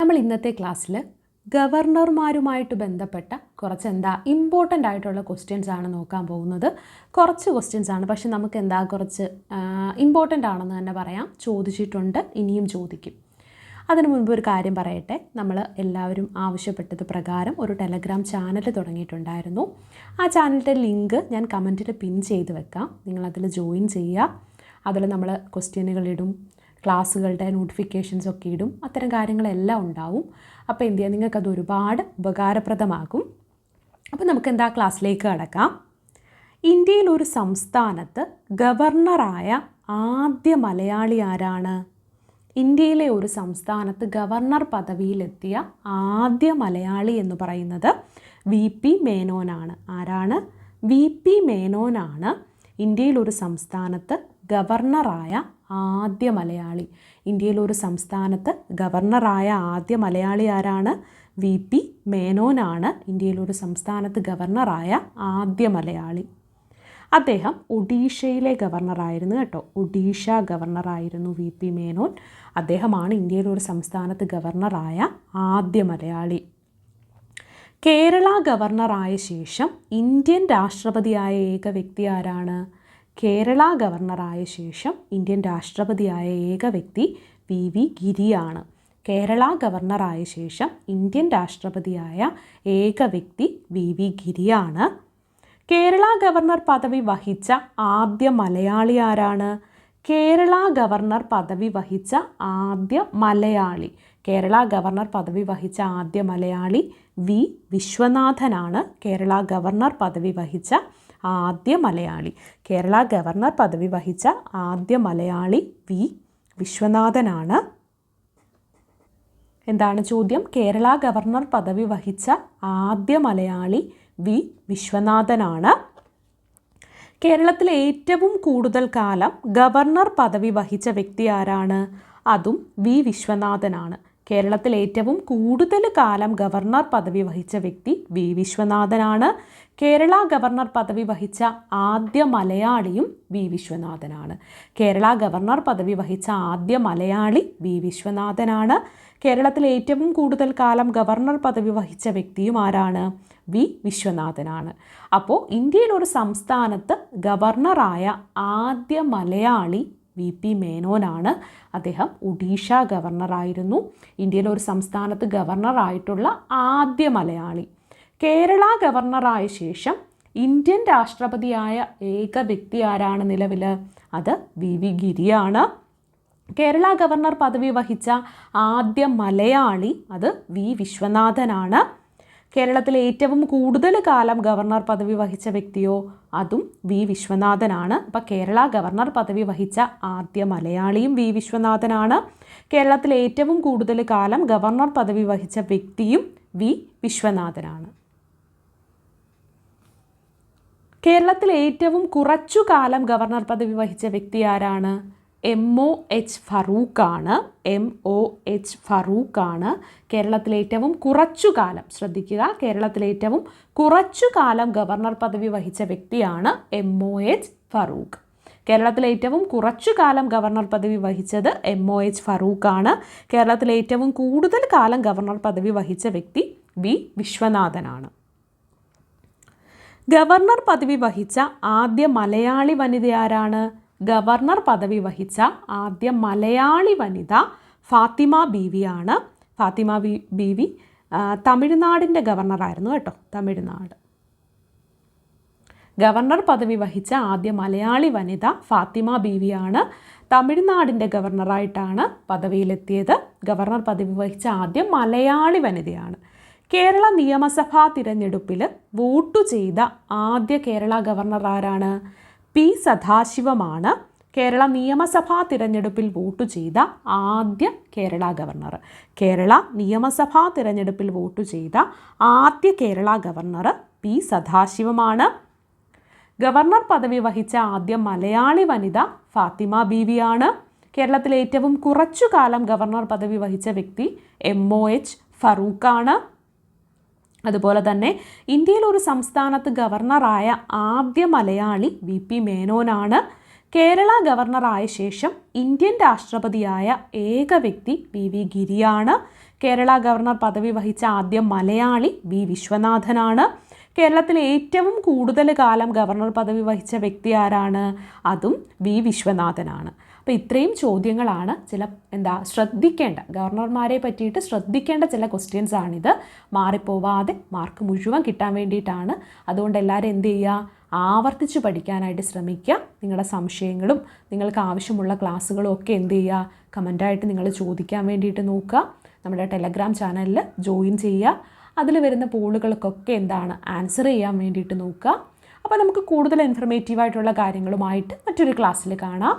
നമ്മൾ ഇന്നത്തെ ക്ലാസ്സിൽ ഗവർണർമാരുമായിട്ട് ബന്ധപ്പെട്ട കുറച്ച് എന്താ ഇമ്പോർട്ടന്റ് ആയിട്ടുള്ള ക്വസ്റ്റ്യൻസ് ആണ് നോക്കാൻ പോകുന്നത്. കുറച്ച് ക്വസ്റ്റ്യൻസ് ആണ്. പക്ഷെ നമുക്ക് എന്താ കുറച്ച് ഇമ്പോർട്ടന്റ് ആണെന്ന് തന്നെ പറയാം. ചോദിച്ചിട്ടുണ്ട് ഇനിയും ചോദിക്കും. അതിനു മുൻപ് ഒരു കാര്യം പറയട്ടെ. നമ്മൾ എല്ലാവരും ആവശ്യപ്പെട്ടത് പ്രകാരം ഒരു ടെലഗ്രാം ചാനൽ തുടങ്ങിയിട്ടുണ്ടായിരുന്നു. ആ ചാനലിന്റെ ലിങ്ക് ഞാൻ കമന്റിൽ പിൻ ചെയ്ത് വെക്കാം. നിങ്ങളതിൽ ജോയിൻ ചെയ്യുക. അതിൽ നമ്മൾ ക്വസ്റ്റ്യനുകൾ ഇടും. ക്ലാസ്സുകളുടെ നോട്ടിഫിക്കേഷൻസ് ഒക്കെ ഇടും. അത്തരം കാര്യങ്ങളെല്ലാം ഉണ്ടാവും. അപ്പോൾ എന്ത് ചെയ്യുക നിങ്ങൾക്കത് ഒരുപാട് ഉപകാരപ്രദമാകും. അപ്പോൾ നമുക്ക് എന്താ ക്ലാസ്സിലേക്ക് കടക്കാം. ഇന്ത്യയിൽ ഒരു സംസ്ഥാനത്ത് ഗവർണറായ ആദ്യ മലയാളി ആരാണ്? ഇന്ത്യയിലെ ഒരു സംസ്ഥാനത്ത് ഗവർണർ പദവിയിലെത്തിയ ആദ്യ മലയാളി എന്ന് പറയുന്നത് വി പി മേനോനാണ്. ആരാണ്? വി പി മേനോനാണ് ഇന്ത്യയിൽ ഒരു സംസ്ഥാനത്ത് ഗവർണറായ ആദ്യ മലയാളി. ഇന്ത്യയിലെ ഒരു സംസ്ഥാനത്ത് ഗവർണറായ ആദ്യ മലയാളി ആരാണ്? വി. പി. മേനോനാണ് ഇന്ത്യയിലെ ഒരു സംസ്ഥാനത്ത് ഗവർണറായ ആദ്യ മലയാളി. അദ്ദേഹം ഒഡീഷയിലെ ഗവർണറായിരുന്നു കേട്ടോ. ഒഡീഷ ഗവർണറായിരുന്നു വി. പി. മേനോൻ. അദ്ദേഹമാണ് ഇന്ത്യയിലെ ഒരു സംസ്ഥാനത്ത് ഗവർണറായ ആദ്യ മലയാളി. കേരള ഗവർണറായ ശേഷം ഇന്ത്യൻ രാഷ്ട്രപതിയായ ഏക വ്യക്തി ആരാണ്? കേരള ഗവർണറായ ശേഷം ഇന്ത്യൻ രാഷ്ട്രപതിയായ ഏക വ്യക്തി വി വി ഗിരിയാണ്. കേരള ഗവർണറായ ശേഷം ഇന്ത്യൻ രാഷ്ട്രപതിയായ ഏക വ്യക്തി വി വി ഗിരിയാണ്. കേരള ഗവർണർ പദവി വഹിച്ച ആദ്യ മലയാളി ആരാണ്? കേരള ഗവർണർ പദവി വഹിച്ച ആദ്യ മലയാളി. കേരള ഗവർണർ പദവി വഹിച്ച ആദ്യ മലയാളി വി വിശ്വനാഥനാണ്. കേരള ഗവർണർ പദവി വഹിച്ച ആദ്യ മലയാളി. കേരള ഗവർണർ പദവി വഹിച്ച ആദ്യ മലയാളി വി. വിശ്വനാഥനാണ്. എന്താണ് ചോദ്യം? കേരള ഗവർണർ പദവി വഹിച്ച ആദ്യ മലയാളി വി. വിശ്വനാഥനാണ്. കേരളത്തിലെ ഏറ്റവും കൂടുതൽ കാലം ഗവർണർ പദവി വഹിച്ച വ്യക്തി ആരാണ്? അതും വി. വിശ്വനാഥനാണ്. കേരളത്തിൽ ഏറ്റവും കൂടുതൽ കാലം ഗവർണർ പദവി വഹിച്ച വ്യക്തി വി വിശ്വനാഥനാണ്. കേരള ഗവർണർ പദവി വഹിച്ച ആദ്യ മലയാളിയും വി വിശ്വനാഥനാണ്. കേരള ഗവർണർ പദവി വഹിച്ച ആദ്യ മലയാളി വി വിശ്വനാഥനാണ്. കേരളത്തിൽ ഏറ്റവും കൂടുതൽ കാലം ഗവർണർ പദവി വഹിച്ച വ്യക്തിയും ആരാണ്? വി വിശ്വനാഥനാണ്. അപ്പോൾ ഇന്ത്യയിലൊരു സംസ്ഥാനത്ത് ഗവർണറായ ആദ്യ മലയാളി വി പി മേനോനാണ്. അദ്ദേഹം ഒഡീഷ ഗവർണറായിരുന്നു. ഇന്ത്യയിലെ ഒരു സംസ്ഥാനത്ത് ഗവർണറായിട്ടുള്ള ആദ്യ മലയാളി. കേരള ഗവർണറായ ശേഷം ഇന്ത്യൻ രാഷ്ട്രപതിയായ ഏക വ്യക്തി ആരാണ് നിലവിൽ അത് വി വി ഗിരിയാണ്. കേരള ഗവർണർ പദവി വഹിച്ച ആദ്യ മലയാളി അത് വി വിശ്വനാഥനാണ്. കേരളത്തിലെ ഏറ്റവും കൂടുതൽ കാലം ഗവർണർ പദവി വഹിച്ച വ്യക്തിയോ അതും വി വിശ്വനാഥനാണ്. അപ്പോൾ കേരള ഗവർണർ പദവി വഹിച്ച ആദ്യ മലയാളിയും വി വിശ്വനാഥനാണ്. കേരളത്തിലെ ഏറ്റവും കൂടുതൽ കാലം ഗവർണർ പദവി വഹിച്ച വ്യക്തിയും വി വിശ്വനാഥനാണ്. കേരളത്തിൽ ഏറ്റവും കുറച്ചു കാലം ഗവർണർ പദവി വഹിച്ച വ്യക്തി ആരാണ്? എം ഒ എച്ച് ഫറൂഖാണ് എം ഒ എച്ച് ഫറൂഖാണ് കേരളത്തിലെ ഏറ്റവും കുറച്ചു കാലം ശ്രദ്ധിക്കുക കേരളത്തിലെ ഏറ്റവും കുറച്ചു കാലം ഗവർണർ പദവി വഹിച്ച വ്യക്തിയാണ് എം ഒ എച്ച് ഫറൂഖ് കേരളത്തിലെ ഏറ്റവും കുറച്ചു കാലം ഗവർണർ പദവി വഹിച്ചത് എം ഒ എച്ച് ഫറൂഖാണ് കേരളത്തിലെ ഏറ്റവും കൂടുതൽ കാലം ഗവർണർ പദവി വഹിച്ച വ്യക്തി വി വിശ്വനാഥനാണ്. ഗവർണർ പദവി വഹിച്ച ആദ്യ മലയാളി വനിത ആരാണ് ഗവർണർ പദവി വഹിച്ച ആദ്യ മലയാളി വനിത ഫാത്തിമ ബീവിയാണ്. ഫാത്തിമ ബി ബീവി തമിഴ്നാടിന്റെ ഗവർണറായിരുന്നു കേട്ടോ തമിഴ്നാട്. ഗവർണർ പദവി വഹിച്ച ആദ്യ മലയാളി വനിത ഫാത്തിമ ബീവിയാണ് തമിഴ്നാടിന്റെ ഗവർണറായിട്ടാണ് പദവിയിലെത്തിയത്. ഗവർണർ പദവി വഹിച്ച ആദ്യ മലയാളി വനിതയാണ്. കേരള നിയമസഭാ തിരഞ്ഞെടുപ്പിൽ വോട്ടു ചെയ്ത ആദ്യ കേരള ഗവർണർ ആരാണ്? പി സദാശിവമാണ് കേരള നിയമസഭാ തിരഞ്ഞെടുപ്പിൽ വോട്ടു ചെയ്ത ആദ്യ കേരള ഗവർണർ. കേരള നിയമസഭാ തിരഞ്ഞെടുപ്പിൽ വോട്ടു ചെയ്ത ആദ്യ കേരള ഗവർണർ പി സദാശിവമാണ്. ഗവർണർ പദവി വഹിച്ച ആദ്യ മലയാളി വനിത ഫാത്തിമ ബീവിയാണ്. കേരളത്തിലെ ഏറ്റവും കുറച്ചു കാലം ഗവർണർ പദവി വഹിച്ച വ്യക്തി എം ഒ എച്ച് ഫറൂഖാണ്. അതുപോലെ തന്നെ ഇന്ത്യയിൽ ഒരു സംസ്ഥാനത്ത് ഗവർണറായ ആദ്യ മലയാളി വി പി മേനോനാണ്. കേരള ഗവർണറായ ശേഷം ഇന്ത്യൻ രാഷ്ട്രപതിയായ ഏക വ്യക്തി വി വി ഗിരിയാണ്. കേരള ഗവർണർ പദവി വഹിച്ച ആദ്യ മലയാളി വി വിശ്വനാഥനാണ്. കേരളത്തിൽ ഏറ്റവും കൂടുതൽ കാലം ഗവർണർ പദവി വഹിച്ച വ്യക്തി ആരാണ്? അതും വി. വിശ്വനാഥനാണ്. അപ്പോൾ ഇത്രയും ചോദ്യങ്ങളാണ് ചില എന്താ ശ്രദ്ധിക്കേണ്ട ഗവർണർമാരെ പറ്റിയിട്ട് ശ്രദ്ധിക്കേണ്ട ചില ക്വസ്റ്റ്യൻസ് ആണിത്. മാറിപ്പോവാതെ മാർക്ക് മുഴുവൻ കിട്ടാൻ വേണ്ടിയിട്ടാണ്. അതുകൊണ്ട് എല്ലാവരും എന്ത് ചെയ്യുക? ആവർത്തിച്ച് പഠിക്കാനായിട്ട് ശ്രമിക്കുക. നിങ്ങളുടെ സംശയങ്ങളും നിങ്ങൾക്ക് ആവശ്യമുള്ള ക്ലാസ്സുകളും ഒക്കെ എന്ത് ചെയ്യുക? കമന്റായിട്ട് നിങ്ങൾ ചോദിക്കാൻ വേണ്ടിയിട്ട് നോക്കുക. നമ്മുടെ ടെലഗ്രാം ചാനലിൽ ജോയിൻ ചെയ്യുക. അതിൽ വരുന്ന പോളുകൾക്കൊക്കെ എന്താണ് ആൻസർ ചെയ്യാൻ വേണ്ടിയിട്ട് നോക്കുക. അപ്പോൾ നമുക്ക് കൂടുതൽ ഇൻഫർമേറ്റീവായിട്ടുള്ള കാര്യങ്ങളുമായിട്ട് മറ്റൊരു ക്ലാസ്സിൽ കാണാം.